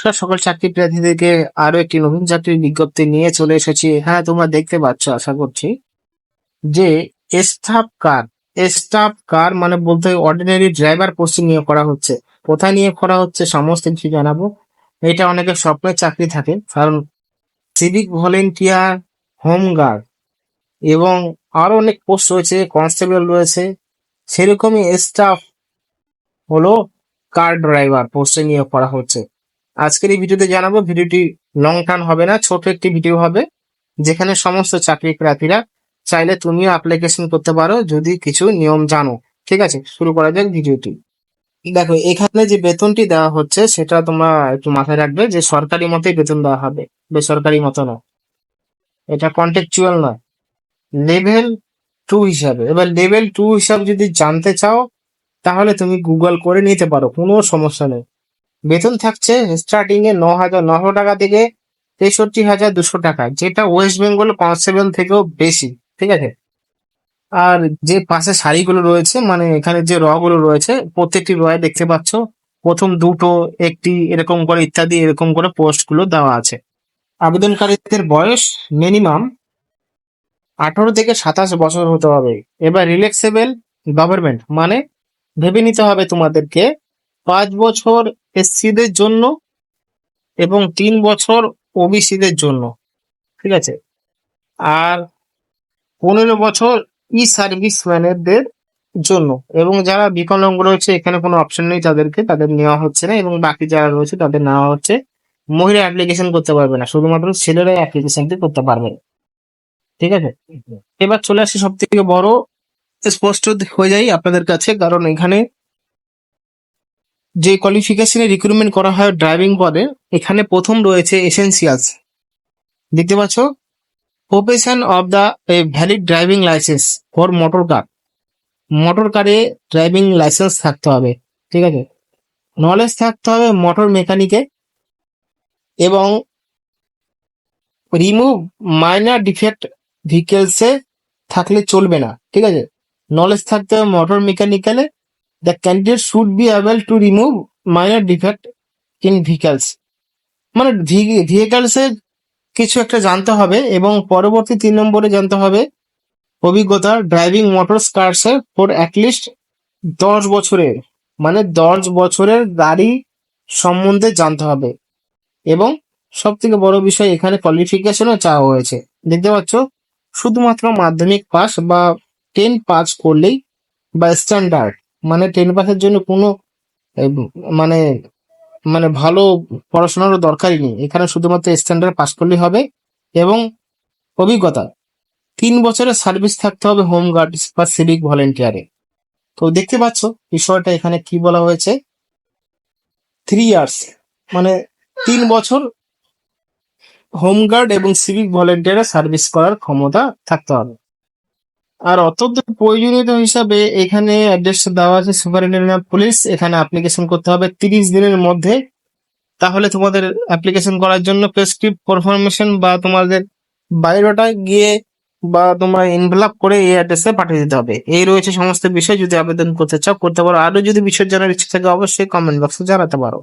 নমস্কার, সকল চাকরি প্রার্থীদেরকে আরও একটি নতুন চাকরির বিজ্ঞপ্তি নিয়ে চলে এসেছি। হ্যাঁ তোমরা দেখতে পাচ্ছ, আশা করছি, যে স্টাফ কার স্টাফ কার মানে বলতে অর্ডিনারি ড্রাইভার পোস্টিং নিয়ে করা হচ্ছে। কোথায় নিয়ে করা হচ্ছে সমস্ত কিছু জানাব। এটা অনেকের স্বপ্নের চাকরি থাকে, কারণ সিভিক ভলেন্টিয়ার হোম গার্ড এবং আরও অনেক পোস্ট রয়েছে কনস্টেবল রয়েছে। সেরকমই স্টাফ হলো কার ড্রাইভার পোস্টে নিয়োগ করা হচ্ছে। আজকের এই ভিডিওতে জানাব, ভিডিওটি লং টার্ম হবে না, ছোট একটি ভিডিও হবে, যেখানে সমস্ত চাকরি প্রার্থীরা চাইলে তুমিও অ্যাপ্লিকেশন করতে পারো, যদি কিছু নিয়ম জানো। ঠিক আছে, শুরু করা যাক ভিডিওটি। দেখো, এখানে যে বেতনটি দেওয়া হচ্ছে, সেটা তোমরা একটু মাথায় রাখবে যে সরকারি মতেই বেতন দেওয়া হবে, বেসরকারি মতো নয়। এটা কন্টেকচুয়াল নয়। লেভেল টু হিসাবে, এবার লেভেল টু হিসাবে যদি জানতে চাও, তাহলে তুমি গুগল করে নিতে পারো, কোনো সমস্যা নেই। বেতন থাকছে স্টার্টিং এ ন হাজার নশো টাকা থেকে তেষট্টি হাজার দুশো টাকা, যেটা ওয়েস্ট বেঙ্গল কনস্টেবল থেকেও বেশি, ঠিক আছে? আর যে পাশে শাড়িগুলো রয়েছে মানে এখানে যে র গুলো রয়েছে, প্রত্যেকটি রয়ে দেখতে পাচ্ছ, প্রথম দুটো, একটি এরকম করে ইত্যাদি, এরকম করে পোস্টগুলো দেওয়া আছে। আবেদনকারীদের বয়স মিনিমাম আঠারো থেকে সাতাশ বছর হতে হবে। এবার রিল্যাক্সেবল গভর্নমেন্ট মানে ভেবে নিতে হবে তোমাদেরকে, পাঁচ বছর এসসিদের জন্য এবং তিন বছর ওবিসিদের জন্য ঠিক আছে? আর পনেরো বছর ই সার্ভিস ম্যানেরদের জন্য এবং যারা বিকলাঙ্গ রয়েছে এখানে কোনো অপশন নেই তাদেরকে তাদের নেওয়া হচ্ছে না এবং বাকি যারা রয়েছে তাদের নেওয়া হচ্ছে মহিলা অ্যাপ্লিকেশন করতে পারবে না শুধুমাত্র ছেলেরাই অ্যাপ্লিকেশনটি করতে পারবে ঠিক আছে? এবার চলে আসি সব থেকে বড় স্পষ্ট হয়ে যায় আপনাদের কাছে কারণ এখানে যে কোয়ালিফিকেশনে রিক্রুটমেন্ট করা হয় ড্রাইভিং পদে, এখানে প্রথম রয়েছে এসেন্সিয়ালস দেখতে পাচ্ছ? Profession of the a valid driving licence for motor car motor কারে ড্রাইভিং লাইসেন্স থাকতে হবে, ঠিক আছে? নলেজ থাকতে হবে মোটর মেকানিকে এবং রিমুভ মাইনার ডিফেক্ট ভেহিকেলসে থাকলে চলবে না, ঠিক আছে? নলেজ থাকতে হবে মোটর মেকানিক্যালে the candidate should be able to remove minor defect in vehicles মানে ভেহিকেলসের কিছু একটা জানতে হবে এবং পরবর্তী তিন নম্বরে জানতে হবে অভিজ্ঞতা ড্রাইভিং মোটর কার্সের ফর অ্যাটলিস্ট দশ বছরের মানে দশ বছরের গাড়ি সম্বন্ধে জানতে হবে। এবং সব থেকে বড় বিষয় এখানে কোয়ালিফিকেশনও চাওয়া হয়েছে। দেখতে পাচ্ছ, শুধুমাত্র মাধ্যমিক পাস বা টেন পাস করলেই বা স্ট্যান্ডার্ড মানে টেন পাসের জন্য কোনো মানে মানে ভালো পড়াশোনারও দরকারই নেই। এখানে শুধুমাত্র স্ট্যান্ডার্ড পাস করলেই হবে এবং অভিজ্ঞতা। তিন বছরের সার্ভিস থাকতে হবে হোম গার্ড বা সিভিক ভলেন্টিয়ারে তো দেখতে পাচ্ছ বিষয়টা এখানে কি বলা হয়েছে? থ্রি ইয়ার্স মানে তিন বছর হোমগার্ড এবং সিভিক ভলেন্টিয়ারে সার্ভিস করার ক্ষমতা থাকতে হবে। আর অত্যন্ত প্রয়োজনীয়তা হিসাবে এখানে অ্যাড্রেস দেওয়া আছে সুপারিনটেন্ডেন্ট পুলিশ। এখানে অ্যাপ্লিকেশন করতে হবে তিরিশ দিনের মধ্যে। তাহলে তোমাদের অ্যাপ্লিকেশন করার জন্য প্রেসক্রিপ্ট কনফার্মেশন বা তোমাদের বায়োডাটা গিয়ে বা তোমার ইনভেলাপ করে এই অ্যাড্রেসে পাঠিয়ে দিতে হবে। এই রয়েছে সমস্ত বিষয়। যদি আবেদন করতে চাও, করতে পারো। আরও যদি বিষয় জানার ইচ্ছা থাকে, অবশ্যই কমেন্ট বক্সে জানাতে পারো।